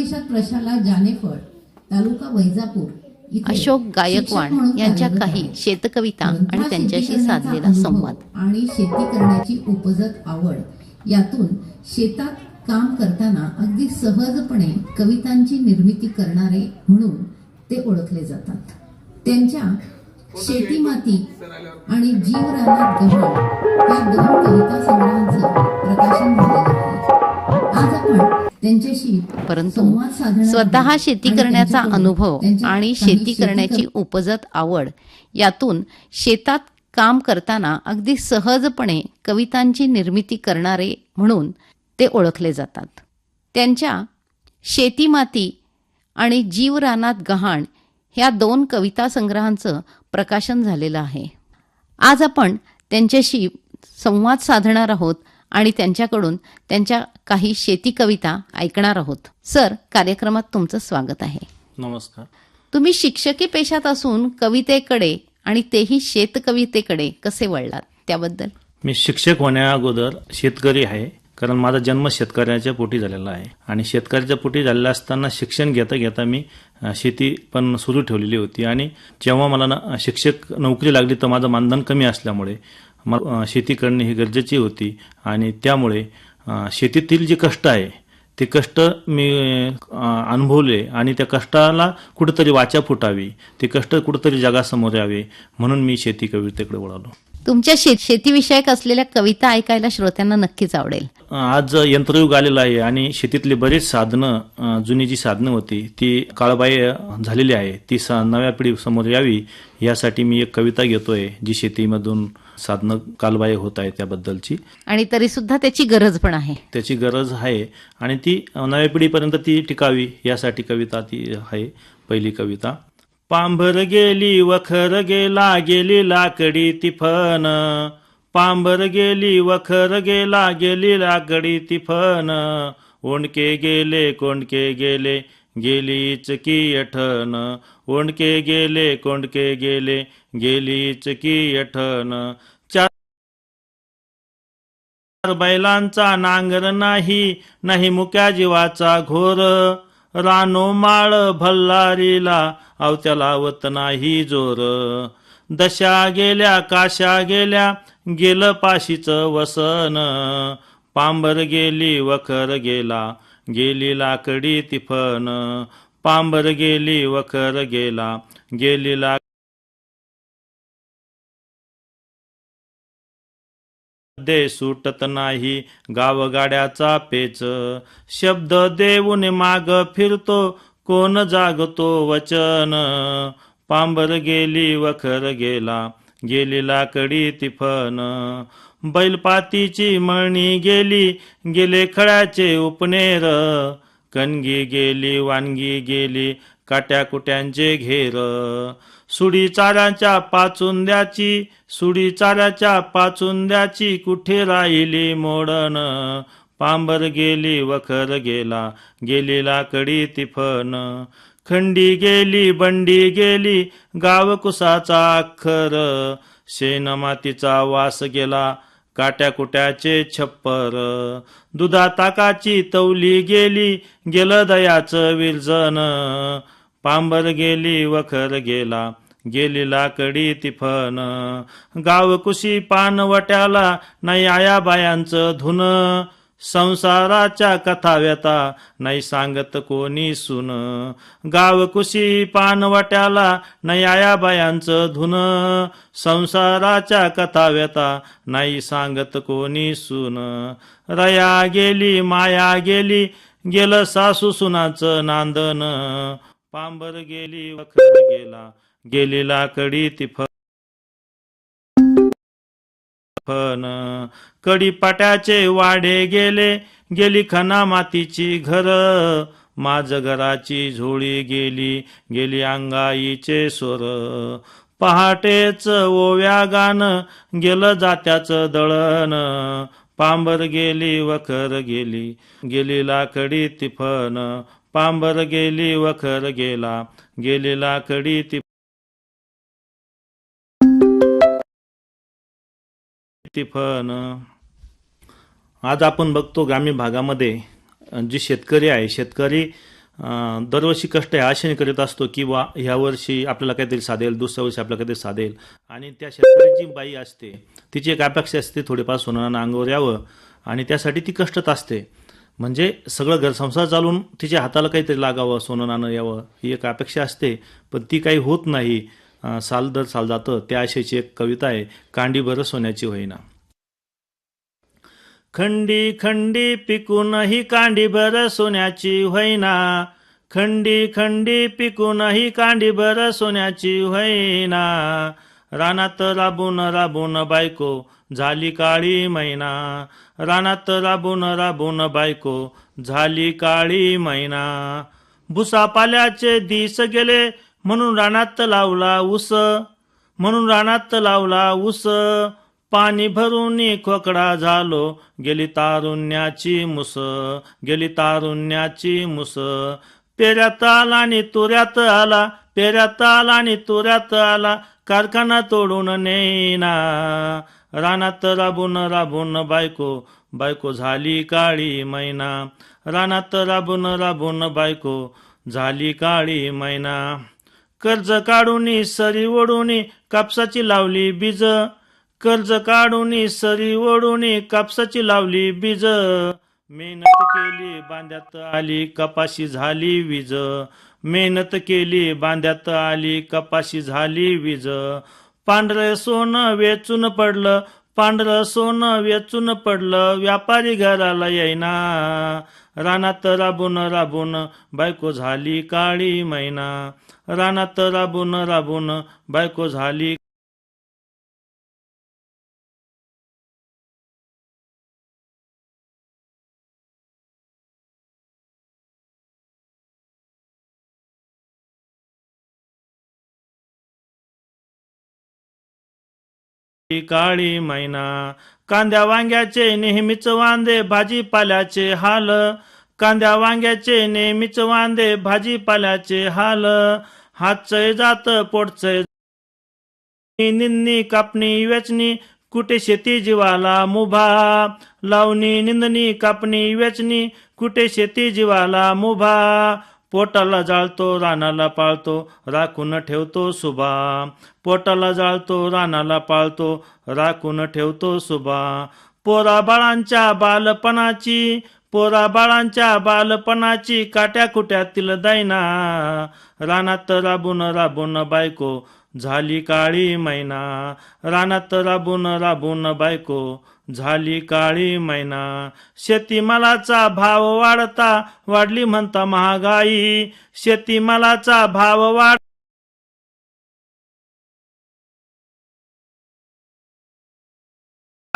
परदेशात प्रशाला जानेफळ तालुका वैजापूर अशोक गायकवाड यांच्या काही. शेतकविता आणि त्यांच्याशी साधलेला संवाद. आणि शेती करण्याची उपजत आवड यातून शेतात काम करताना अगदी सहजपणे कवितांची निर्मिती करणारे म्हणून ते ओळखले जातात. त्यांच्या शेती माती आणि जीव रानात गव्हाण या दोन कविता संग्रहांचं प्रकाशन झालेलं आहे. आज आपण त्यांच्याशी परंतु स्वतः शेती करण्याचा अनुभव आणि शेती करण्याची उपजत आवड यातून शेतात काम करताना अगदी सहजपणे कवितांची निर्मिती करणारे म्हणून ते ओळखले जातात. त्यांच्या शेती माती आणि जीव रानात गहाण ह्या दोन कविता संग्रहांचं प्रकाशन झालेलं आहे. आज आपण त्यांच्याशी संवाद साधणार आहोत आणि त्यांच्याकडून त्यांच्या काही शेती कविता ऐकणार आहोत. सर कार्यक्रमात तुमचं स्वागत आहे. नमस्कार. तुम्ही शिक्षकी पेशात असून कवितेकडे आणि तेही शेतकवितेकडे कसे वळलात? त्याबद्दल. मी शिक्षक होण्या अगोदर शेतकरी आहे कारण माझा जन्म शेतकऱ्याच्या पोटी झालेला आहे. आणि शेतकऱ्याच्या पोटी झालेला असताना शिक्षण घेता घेता मी शेती पण सुरू ठेवलेली होती. आणि जेव्हा मला शिक्षक नोकरी लागली तर माझं मानधन कमी असल्यामुळे मला शेती करणे ही गरजेची होती. आणि त्यामुळे शेतीतील जे कष्ट आहे ते कष्ट मी अनुभवले आणि त्या कष्टाला कुठेतरी वाचा फुटावी. ते कष्ट कुठेतरी जगासमोर यावे म्हणून मी शेती कवितेकडे वळालो. तुमच्या शेत शेतीविषयक असलेल्या कविता ऐकायला श्रोत्यांना नक्कीच आवडेल. आज यंत्रयुग आलेलं आहे आणि शेतीतले बरेच साधनं जुनी जी साधनं होती ती काळबाह्य झालेली आहे. ती नव्या पिढी समोर यावी यासाठी मी एक कविता घेतोय जी शेतीमधून साधनं कालबाह्य होत आहे त्याबद्दलची. आणि तरी सुद्धा त्याची गरज पण आहे. त्याची गरज आहे. आणि ती नव्या पिढीपर्यंत ती टिकावी यासाठी कविता ती आहे पहिली कविता. पांभर गेली वखर गेला गेली लाकडी तिफन पांभर गेली वखर गेला गेली लाकडी तिफन ओंडके गेले कोंडके गेले गेलीच की यठन ओंडके गेले कोंडके गेले गेलीच की यठन. चार बैलांचा नांगर नाही नाही मुक्या जीवाचा घोर. रानो माळ भल्लारीला अवत्या लावत नाही जोर. दशा गेल्या काशा गेल्या गेलं पाशीचं वसन. पांबर गेली वखर गेला गेली लाकडी तिफन पांबर गेली वखर गेला गेली लाक दे सुटत नाही गावगाड्याचा पेच. शब्द देऊन माग फिरतो कोण जागतो वचन? पांबर गेली वखर गेला गेली लाकडी तिफन. बैलपातीची मळणी गेली गेले खळ्याचे उपनेर. कणगी गेली वानगी गेली काट्या कुट्यांचे घेर. सुडी चाऱ्याच्या पाचुंद्याची सुडी चाऱ्याच्या पाचुंद्याची कुठे राहिली मोडण? पांबर गेली वखर गेला गेली लाकडी तिफन. खंडी गेली बंडी गेली गाव कुसाचा अख्खर. शेण मातीचा वास गेला काट्या कुट्याचे छप्पर. दुधा ताकाची तवली गेली गेलं दयाचं विरजन. पांबर गेली वखर गेला गेली लाकडी तिफन. गाव कुशी पानवट्याला नाही आया बायांचं धुन. संसाराच्या कथा व्यथा नाही सांगत कोणी सुन. गाव कुशी पानवट्याला नाही आया बायांचं धुन. संसाराच्या कथा व्यथा नाही सांगत कोणी सुन. रया गेली माया गेली गेलं सासू सुनाचं नांदन. पांबर गेली वखर गेला गेली लाकडी तिफ फन कडीपाट्याचे वाढे वाडे गेले गेली खना मातीची घर. माझ घराची झोळी गेली गेली अंगाईचे स्वर. पहाटेच ओव्या गाणं गेलं जात्याचं दळण. पांबर गेली वखर गेली गेली लाकडी तिफन. पांबर गेली वखर गेला गेली लाकडी तिफन. तिफन आज आपण बघतो ग्रामीण भागामध्ये जे शेतकरी आहे शेतकरी दरवर्षी कष्ट ह्या आशेने करीत असतो की वा ह्या वर्षी आपल्याला काहीतरी साधेल दुसऱ्या वर्षी आपल्याला काहीतरी साधेल. आणि त्या शेतकऱ्याची जी बाई असते तिची एक अपेक्षा असते थोडेफार सोनं अंगावर यावं आणि त्यासाठी ती कष्टत असते. म्हणजे सगळं घर संसार चालून तिच्या हाताला काहीतरी लागावं सोनं नाणं यावं ही एक अपेक्षा असते. पण ती काही होत नाही. साल दर साल जातं त्या आशेची एक कविता आहे कांडी भर सोन्याची होईना. खंडी खंडी पिकूनही कांडी भर सोन्याची होईना. खंडी खंडी पिकूनही कांडी भर सोन्याची होईना. रानात राबून राबून बायको झाली काळी मैना. रानात राबून राबून बायको झाली काळी मैना. भुसा पाल्याचे दिस गेले म्हणून रानात लावला ऊस. म्हणून रानात लावला ऊस. पाणी भरून खोकडा झालो गेली तारुण्याची मुस. गेली तारुण्याची मुस. पेऱ्यात आला आणि तुऱ्यात आला पेऱ्यात आला आणि तुऱ्यात आला कारखाना तोडून नेना रानात राबून राबून बायको बायको झाली काळी मैना. रानात राबून राबून बायको झाली काळी मैना. कर्ज काढून सरी ओढून कापसाची लावली बीज. कर्ज काढून सरी ओढून कापसाची लावली बीज. मेहनत केली बांध्यात आली कपाशी झाली वीज. मेहनत केली बांध्यात आली कपाशी झाली वीज. पांढरं सोनं वेचून पडलं पांढरं सोनं वेचून पडलं व्यापारी घराला येईना. रानात राबून राबून बायको झाली काळी मैना. रानात राबून राबून बायको झाली. काळी मैना कांद्या वांग्याचे नेहमीच वांदे भाजीपाल्याचे हाल. कांद्या वांग्याचे नेहमीच वांदे भाजीपाल्याचे हाल. हातचंय जात पोटचंय निंदणी कापणी वेचणी कुठे शेती जीवाला मुभा. लावणी निंदणी कापणी वेचणी कुठे शेती जीवाला मुभा. पोटाला जाळतो रानाला पाळतो राखून ठेवतो सुभा. पोटाला जाळतो रानाला पाळतो राखून ठेवतो सुभा. पोरा बाळांच्या बालपणाची पोरा बाळांच्या बालपणाची काट्या कुट्यातील दैना. रानात राबून राबून बायको झाली काळी मैना. रानात राबून राबून बायको झाली काळी मैना. शेतीमालाचा भाव वाढता वाढली म्हणता महागाई. शेतीमालाचा भाव वाढ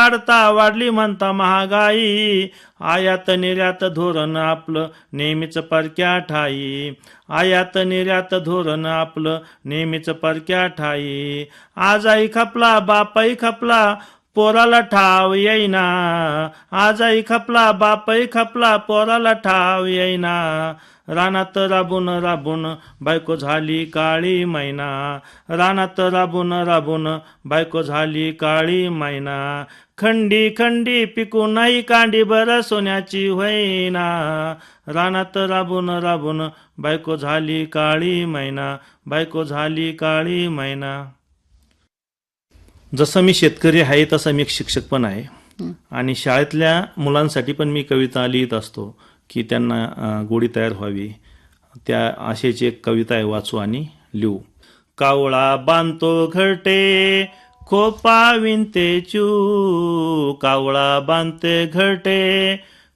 वाढता वाढली म्हणता महागाई. आयात निर्यात धोरण आपलं नेहमीच परक्या ठाई. आयात निर्यात धोरण आपलं नेहमीच परक्या ठाई. आजाई खपला बापाई खपला पोराला ठाव येईना. आजाई खपला बापही खपला पोराला ठाव येईना. रानात राबून राबून बायको झाली काळी मैना. रानात राबून राबून बायको झाली काळी मैना. खंडी खंडी पिकू नाही कांडी बर सोन्याची होईना. रानात राबून राबून बायको झाली काळी मैना बायको झाली काळी मैना. जसं मी शेतकरी आहे तसं मी एक शिक्षक पण आहे. आणि शाळेतल्या मुलांसाठी पण मी कविता लिहित असतो की त्यांना गोडी तयार व्हावी. त्या आशेची एक कविता आहे वाचू आणि लिहू. कावळा बांधतो घरटे खोपा विनते चू कावळा बांधते घटे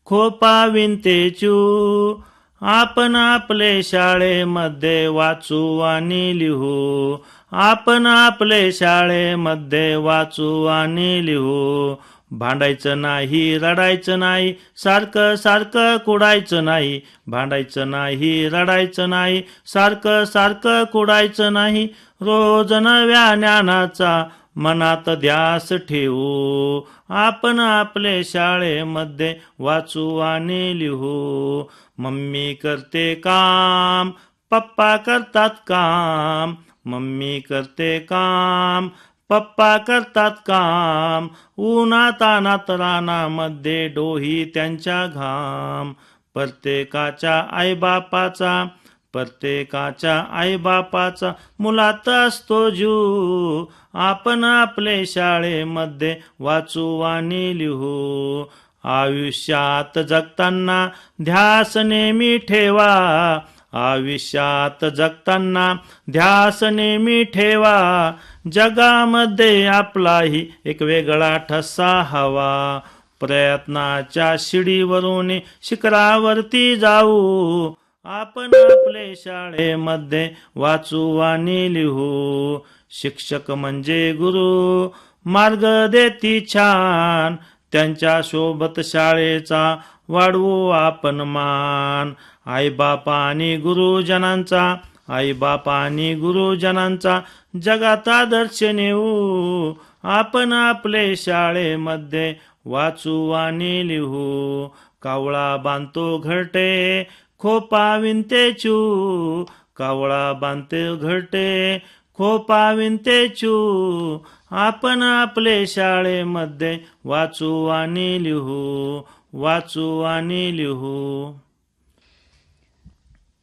खोपा विनते चू आपण आपले शाळेमध्ये वाचू आणि लिहू. आपण आपले शाळेमध्ये वाचू आणि लिहू. भांडायचं नाही रडायचं नाही सारखं सारखं कुडायचं नाही. भांडायचं नाही रडायचं नाही सारखं सारखं कुडायचं नाही. रोज नव्या ज्ञानाचा मनात ध्यास ठेवू. आपण आपले शाळेमध्ये वाचू आणि लिहू. मम्मी करते काम पप्पा करतात काम. मम्मी करते काम पप्पा करतात काम. उन्हातानात रानामध्ये डोही त्यांच्या घाम. प्रत्येकाच्या आईबापाचा प्रत्येकाच्या आईबापाचा मुलात असतो जीव. आपण आपले शाळेमध्ये वाचू आणि लिहू. आयुष्यात जगताना ध्यास नेहमी ठेवा. आयुष्यात जगताना ध्यास नेहमी ठेवा. जगामध्ये आपलाही एक वेगळा ठसा हवा. प्रयत्नाच्या शिडीवरून शिखरावरती जाऊ. आपण आपले शाळेमध्ये वाचू आणि लिहू. शिक्षक म्हणजे गुरु. मार्ग देती छान. त्यांच्यासोबत शाळेचा वाढवू आपण मान. आई बापा आणि गुरुजनांचा आईबापा आणि गुरुजनांचा जगात आदर्श नेऊ. आपण आपले शाळेमध्ये वाचू आणि लिहू. कावळा बांधतो घरटे खोपा विनते चू कावळा बांधते घरटे. खोपा विनते चू आपण आपले शाळेमध्ये वाचू आणि लिहू वाचू आणि लिहू.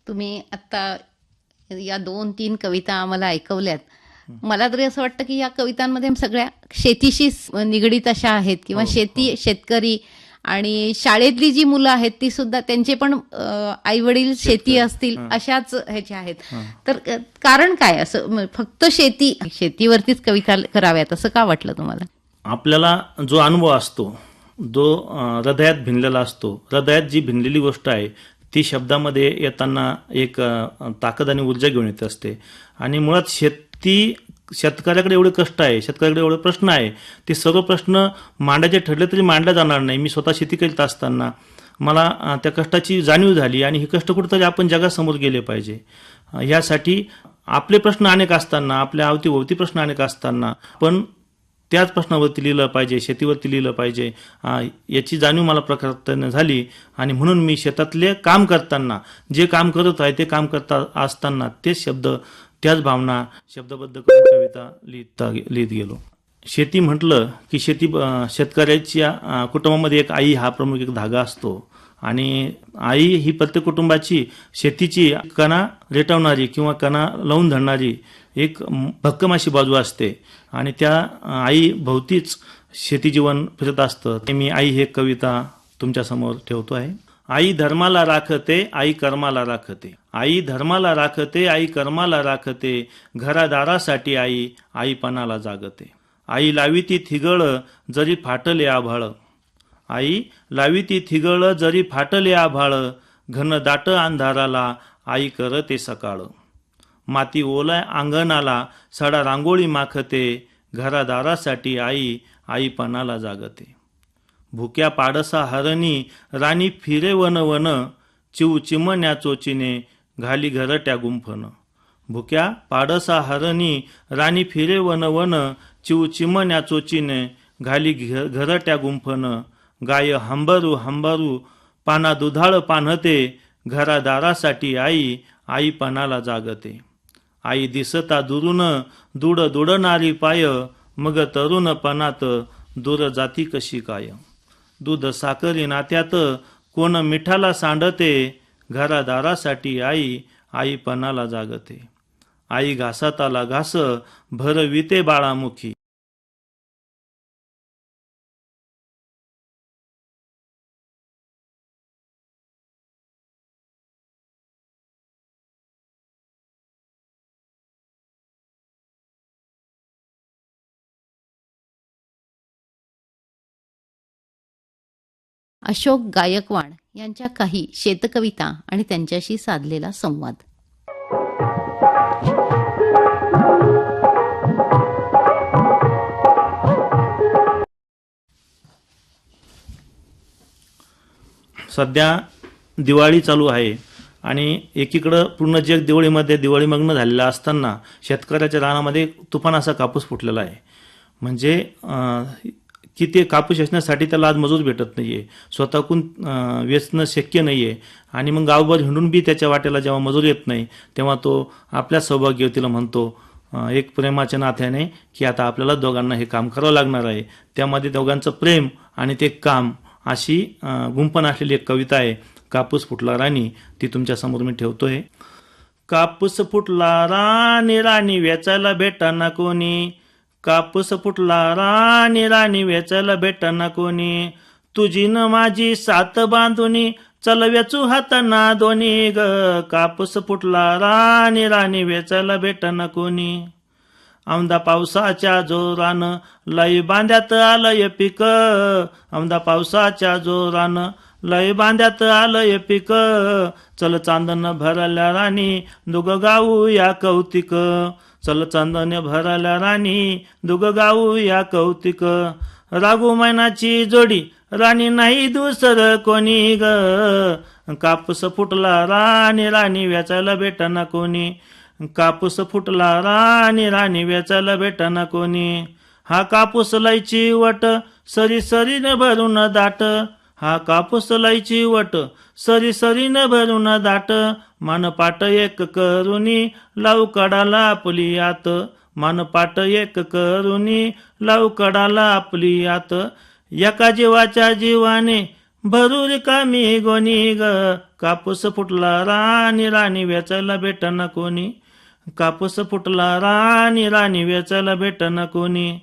तुम्ही आता या दोन तीन कविता आम्हाला ऐकवल्यात. मला तरी असं वाटतं की या कवितांमध्ये सगळ्या शेतीशी निगडीत अशा आहेत किंवा शेती शेतकरी आणि शाळेतली जी मुलं आहेत ती सुद्धा त्यांचे पण आई वडील शेती असतील अशाच ह्याचे आहेत. तर कारण काय? असं फक्त शेती शेतीवरतीच कविता कराव्यात असं का वाटलं तुम्हाला? आपल्याला जो अनुभव असतो जो हृदयात भिनलेला असतो हृदयात जी भिनलेली गोष्ट आहे ती शब्दामध्ये येताना एक ताकद आणि ऊर्जा घेऊन येत असते. आणि मुळात शेती शेतकऱ्याकडे एवढे कष्ट आहे शेतकऱ्याकडे एवढे प्रश्न आहे ते सर्व प्रश्न मांडायचे ठरले तरी मांडल्या जाणार नाही. मी स्वतः शेती करीत असताना मला त्या कष्टाची जाणीव झाली आणि हे कष्ट कुठेतरी आपण जगासमोर गेले पाहिजे. यासाठी आपले प्रश्न अनेक असताना आपल्या अवतीभोवती प्रश्न अनेक असताना पण त्याच प्रश्नावरती लिहिलं पाहिजे शेतीवरती लिहिलं पाहिजे. याची जाणीव मला प्रकर्तन झाली आणि म्हणून मी शेतातले काम करताना जे काम करत आहे ते काम करता असताना तेच शब्द त्याच भावना शब्दबद्ध करून कविता लिहिता लिहित गेलो. शेती म्हटलं की शेती शेतकऱ्याच्या कुटुंबामध्ये एक आई हा प्रमुख एक धागा असतो. आणि आई ही प्रत्येक कुटुंबाची शेतीची कणा रेटवणारी किंवा कणा लावून धरणारी एक भक्कम अशी बाजू असते. आणि त्या आई भोवतीच शेती जीवन फिरत असतं. ते मी आई हे कविता तुमच्यासमोर ठेवतो आहे. आई धर्माला राखते आई कर्माला राखते. आई धर्माला राखते आई कर्माला राखते. घरादारासाठी आई आईपणाला जागते. आई लाविती थिगळ जरी फाटले आभाळ. आई लाविती थिगळ जरी फाटले आभाळ. घन दाट अंधाराला आई करते सकाळ. माती ओलाय अंगणाला सडा रांगोळी माखते. घरादारासाठी आई आईपणाला जागते. भुक्या पाडसा हरणी राणी फिरे वन वन चिव चिमण्या चोचीने घाली घरट्या गुंफन. भुक्या पाडसा हरणी राणी फिरे वन वन चिव चिमण्या चोचीने घाली घ- घरट्या गुंफन. गाय हंबरू हंबरू पाना दुधाळ पानते घरादारासाठी आई आईपणाला जागते. आई दिसता दुरून दुड दुडणारी पाय मग तरुणपणात दूर जाती कशी काय? दूध साखरी नात्यात कोण मिठाला सांडते घरादारासाठी आई आईपणाला जागते. आई घासाताला घास भरविते बाळामुखी. अशोक गायकवाड यांच्या काही शेतकविता आणि त्यांच्याशी साधलेला संवाद. सध्या दिवाळी चालू आहे आणि एकीकडं पूर्ण जग दिवाळीमध्ये दिवाळीमग्न झालेलं असताना शेतकऱ्याच्या रानामध्ये तुफान असा कापूस फुटलेला आहे. म्हणजे की ते कापूस वेचण्यासाठी त्याला आज मजूर भेटत नाही आहे स्वतःकून वेचणं शक्य नाही आहे आणि मग गावभर हिंडून बी त्याच्या वाट्याला जेव्हा मजूर येत नाही तेव्हा तो आपल्या सौभाग्यवतीला म्हणतो एक प्रेमाच्या नात्याने की आता आपल्याला दोघांना हे काम करावं लागणार आहे. त्यामध्ये दोघांचं प्रेम आणि ते काम अशी गुंपण असलेली एक कविता आहे कापूस फुटला राणी ती तुमच्यासमोर मी ठेवतोय. कापूस फुटला राणी राणी वेचायला भेटाना कोणी? कापूस फुटला राणी राणी वेचायला भेटाना कोणी. तुझी न माझी सात बांधुनी चल वेचू हाताना दोन्ही ग. कापूस फुटला राणी राणी वेचायला भेटाना कोणी. आमदा पावसाच्या जोरानं लय बांध्यात आलंय पिक. आमदा पावसाच्या जोरानं लय बांध्यात आलंय पिक. चल चांदन भरल्या राणी दुग गाऊ या कौतिक. चल चंदन भरल्या राणी दुग गाऊ या कौतिक. रागू मैनाची जोडी राणी नाही दुसर कोणी ग. कापूस फुटला राणी राणी वेचायला भेटना कोणी. कापूस फुटला राणी राणी वेचायला भेटना कोणी. हा कापूस लयची वट सरी सरीने भरून दाट. हा कापूस लयची वट. सरी सरीने भरून दाट. मानपाट एक करुनी लावू कडाला आपली आत. मानपाट एक करुनी लावू कडाला आपली आत. एका जीवाच्या जीवाने भरूर कामी गोनी ग. कापूस फुटला राणी राणी वेचायला भेटना कोणी. कापूस फुटला राणी राणी वेचायला भेटना कोणी.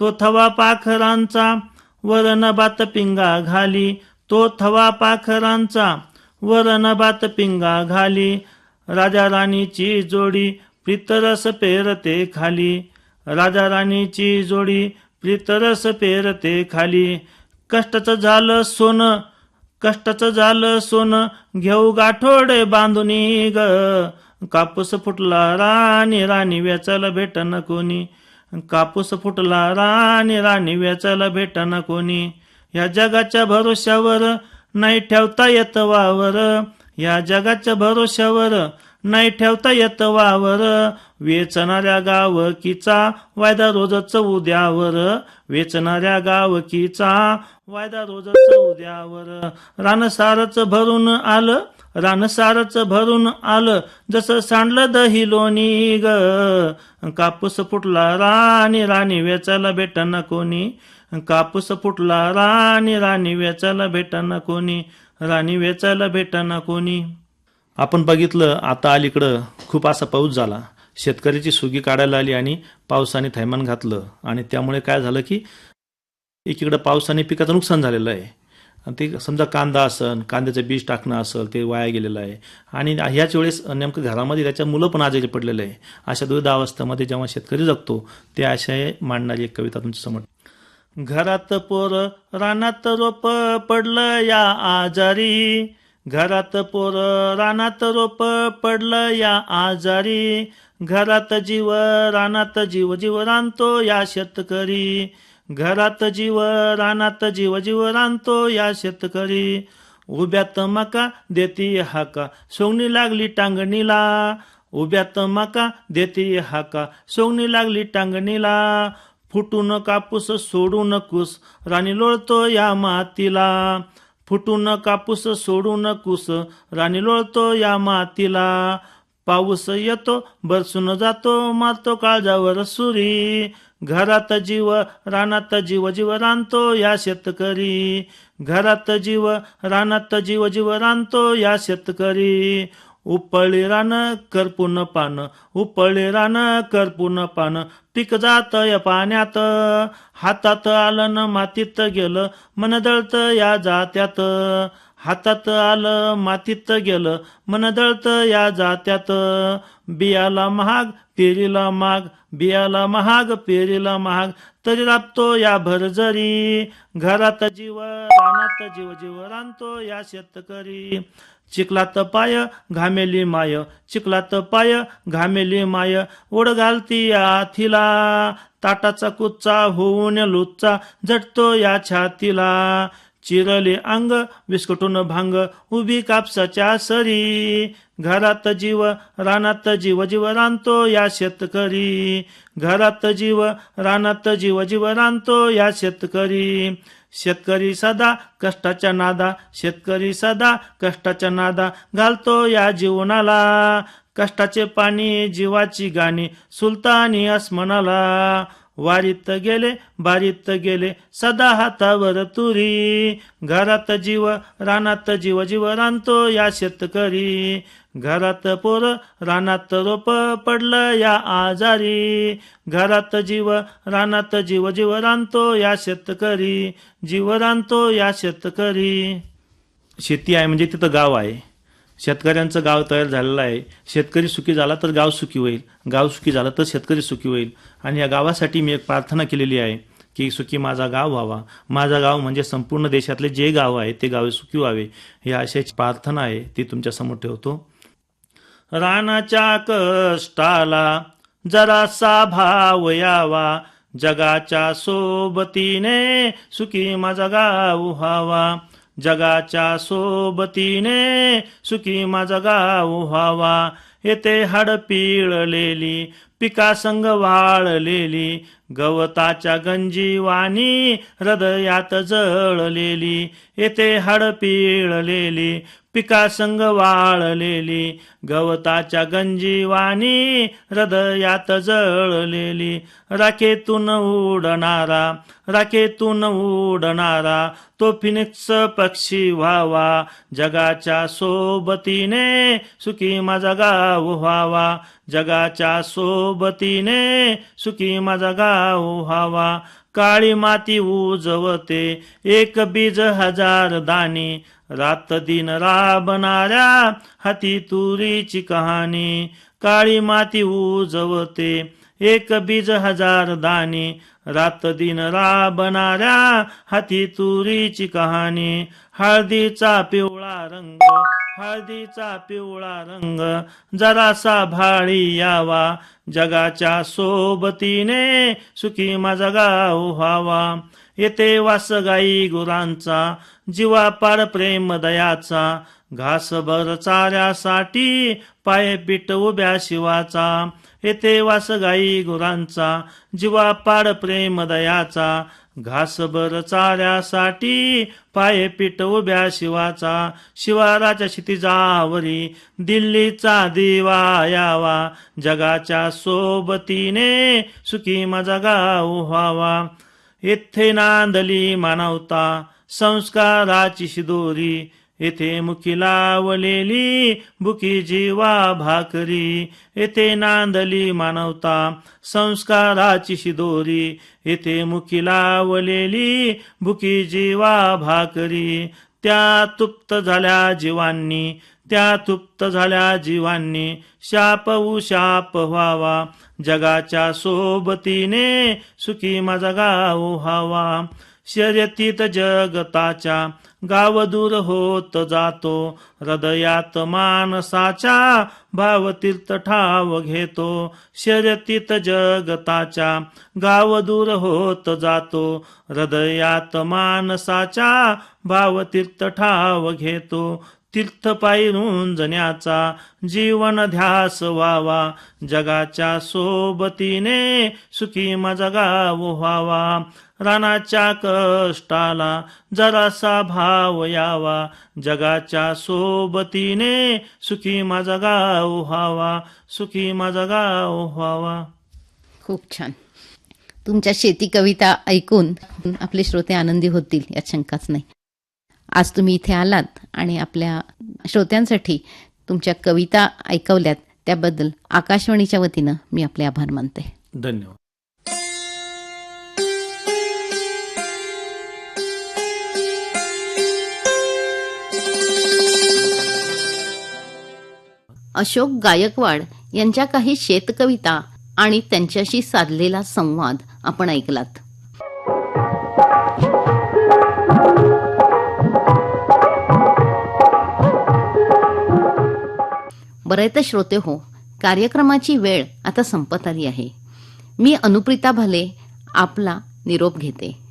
तो थवा पाखरांचा वरण बात पिंगा घाली तो थवा पाखरांचा. वरण बात पिंगा घाली राजा राणीची जोडी प्रितरस पेरते खाली. राजा राणीची जोडी प्रितरस पेरते खाली. कष्टाचं झालं सोनं कष्टाचं झालं सोनं घेऊ गाठोडे बांधुनी ग. कापूस फुटला राणी राणी वेचायला भेटना कोणी. कापूस फुटला राणी राणी वेचायला भेटना कोणी. या जगाच्या भरोश्यावर नाही ठेवता येत वावर. या जगाच्या भरोश्यावर नाही ठेवता येत वावर. वेचणाऱ्या गावकीचा वायदा रोजच उद्यावर. वेचणाऱ्या गावकीचा वायदा रोजच उद्यावर. रानसारच भरून आलं रानसारच भरून आलं जसं सांडलं दही लोणी ग. कापूस फुटला राणी राणी वेचायला भेटना कोणी. कापूस फुटला राणी राणी वेचायला भेटना कोणी. राणी वेचायला भेटना कोणी. आपण बघितलं आता अलीकडं खूप असा पाऊस झाला. शेतकऱ्याची सुगी काढायला आली आणि पावसाने थैमान घातलं. आणि त्यामुळे काय झालं की एकीकडं पावसाने पिकाचं नुकसान झालेलं आहे. आणि ते समजा कांदा असेल कांद्याचं बीज टाकणं असेल ते वाया गेलेलं आहे. आणि ह्याच वेळेस नेमकं घरामध्ये त्याच्या मुलं पण आजारी पडलेलं आहे. अशा द्विधा अवस्थेमध्ये जेव्हा शेतकरी जगतो ते आशय मांडणारी एक कविता तुमच्यासमोर. घरात पोर रानात रोप पडलं या आजारी. घरात पोर रानात रोप पडलं या आजारी. घरात जीव रानात जीव जीव रांधतो या शेतकरी. घरात जीव रानात जीव जीव रानतो या शेतकरी. उभ्यात मका देती हाका सोंगणी लागली टांगणीला. उभ्यात मका देती हाका सोंगणी लागली टांगणीला. फुटून कापूस सोडू नकोस राणी लोळतो या मातीला. फुटून कापूस सोडू नकोस राणी लोळतो या मातीला. पाऊस येतो बरसून जातो मारतो काळजावर सुरी. घरात जीव रानात जीव जीव रांधतो या शेतकरी. घरात जीव रानात जीव जीव रांधतो या शेतकरी. उपळी रान करपून पान. उपळी रान करपून पान. पीक जात या पाण्यात. हातात आलं न मातीत गेलं मन दळत या जात्यात. हातात आलं मातीत गेलं मन दळत या जात्यात. बियाला महाग पेरीला माग बियाला महाग पेरीला महाग. तरी राबतो या भरजरी घरात जीव रानात जीव जीव रांधतो या शेतकरी. चिखलात पाय घामेली माय चिखलात पाय घामेली माय. ओढ घालती या थिला ताटाचा कुच्चा होऊन लुच्चा झटतो या छातीला. चिरले अंग विस्कटून भांग उभी कापसाच्या सरी. घरात जीव रानात जीव जीव रांधतो या शेतकरी. घरात जीव रानात जीव जीव रांधतो या शेतकरी. शेतकरी सदा कष्टाच्या नादा शेतकरी सदा कष्टाच्या नादा घालतो या जीवनाला. कष्टाचे पाणी जीवाची गाणी सुलतानी अस्मनाला वारीत गेले बारीत गेले सदा हातावर तुरी घरात जीव रानात जीव जीव रानतो या शेतकरी. घरात पोर रानात रोप पडलं या आजारी. घरात जीव रानात जीव जीव रानतो या शेतकरी. जीव रानतो या शेतकरी. शेती आहे म्हणजे तिथं गाव आहे. शेतकऱ्यांचं गाव तयार झालेलं आहे. शेतकरी सुखी झाला तर गाव सुखी होईल. गाव सुखी झालं तर शेतकरी सुखी होईल. आणि या गावासाठी मी एक प्रार्थना केलेली आहे की सुखी माझा गाव व्हावा. माझा गाव म्हणजे संपूर्ण देशातले जे गाव आहे ते गावे सुखी व्हावे. ही अशाची प्रार्थना आहे. ती तुमच्यासमोर ठेवतो. रानाच्या कष्टाला जरासा भाव यावा. जगाच्या सोबतीने सुखी माझा गाव व्हावा. जगाच्या सोबतीने सुखी माझा गाव व्हावा. येथे हाड पिळलेली पिकासंग वाळलेली गवताच्या गंजीवानी हृदयात जळलेली येथे हाड पिळलेली पिकासंग वाळलेली गवताच्या गंजीवानी हृदयात जळलेली. राखेतून उडणारा राखेतून उडणारा तो फिनिक्स पक्षी व्हावा जगाच्या सोबतीने सुखी माझा गाव व्हावा जगाच्या सोबतीने सुखी माझा गाव हवा. काळी माती उजवते. एक बीज हजार दाणी. रात दिन राबणाऱ्या हाती तुरीची कहाणी. काळी माती उजवते. एक बीज हजार दाणी. रात दिन राबणाऱ्या हाती तुरीची कहाणी. हळदीचा पिवळा रंग. हळदीचा पिवळा रंग जरासा भाळी यावा. जगाच्या सोबतीने सुखी माझा गाव व्हावा. येते वास गाई गुरांचा जीवापार प्रेम दयाचा. घासभर चाऱ्यासाठी पाय पीठ उभ्या शिवाचा. येते वास गाई गुरांचा जीवापाड प्रेम दयाचा. घासभर चाऱ्यासाठी पाय पिट उभ्या शिवाचा. शिवाराच्या क्षितिजावरी दिल्लीचा दिवा यावा. जगाच्या सोबतीने सुखी माझा गाव व्हावा. येथे नांदली मानवता संस्काराची शिदोरी. येथे मुखी लावलेली बुकी जीवा भाकरी. येथे नांदली मानवता संस्काराची शिदोरी. येथे मुखी लावलेली बुकी जीवा भाकरी. त्या तुप्त झाल्या जीवांनी त्या तुप्त झाल्या जीवांनी. शाप शाप व्हावा जगाच्या सोबतीने सुखी माझा गाव व्हावा. शर्यतीत जगताच्या गाव दूर होत जातो. हृदयात मानसाच्या भावतीर्थ ठाव घेतो. शर्यतीत जगताच्या गाव दूर होत जातो. हृदयात मानसाच्या भावतीर्थ ठाव घेतो. तीर्थ पायी रुंजण्याचा जीवन ध्यास व्हावा. जगाच्या सोबतीने सुखी मजगाव गाव व्हावा. रानाच्या कष्टाला जरासा भाव यावा. जगाच्या सोबतीने सुखी माझा गाव व्हावा. सुखी माझा गाव व्हावा. खूप छान. तुमच्या शेती कविता ऐकून आपले श्रोते आनंदी होतील यात शंकाच नाही. आज तुम्ही इथे आलात आणि आपल्या श्रोत्यांसाठी तुमच्या कविता ऐकवल्यात. त्याबद्दल आकाशवाणीच्या वतीनं मी आपले आभार मानते. धन्यवाद. अशोक गायकवाड यांच्या काही शेतकविता आणि त्यांच्याशी साधलेला संवाद आपण ऐकलात. बरं तर श्रोते हो कार्यक्रमाची वेळ आता संपत आली आहे. मी अनुप्रिता भले आपला निरोप घेते.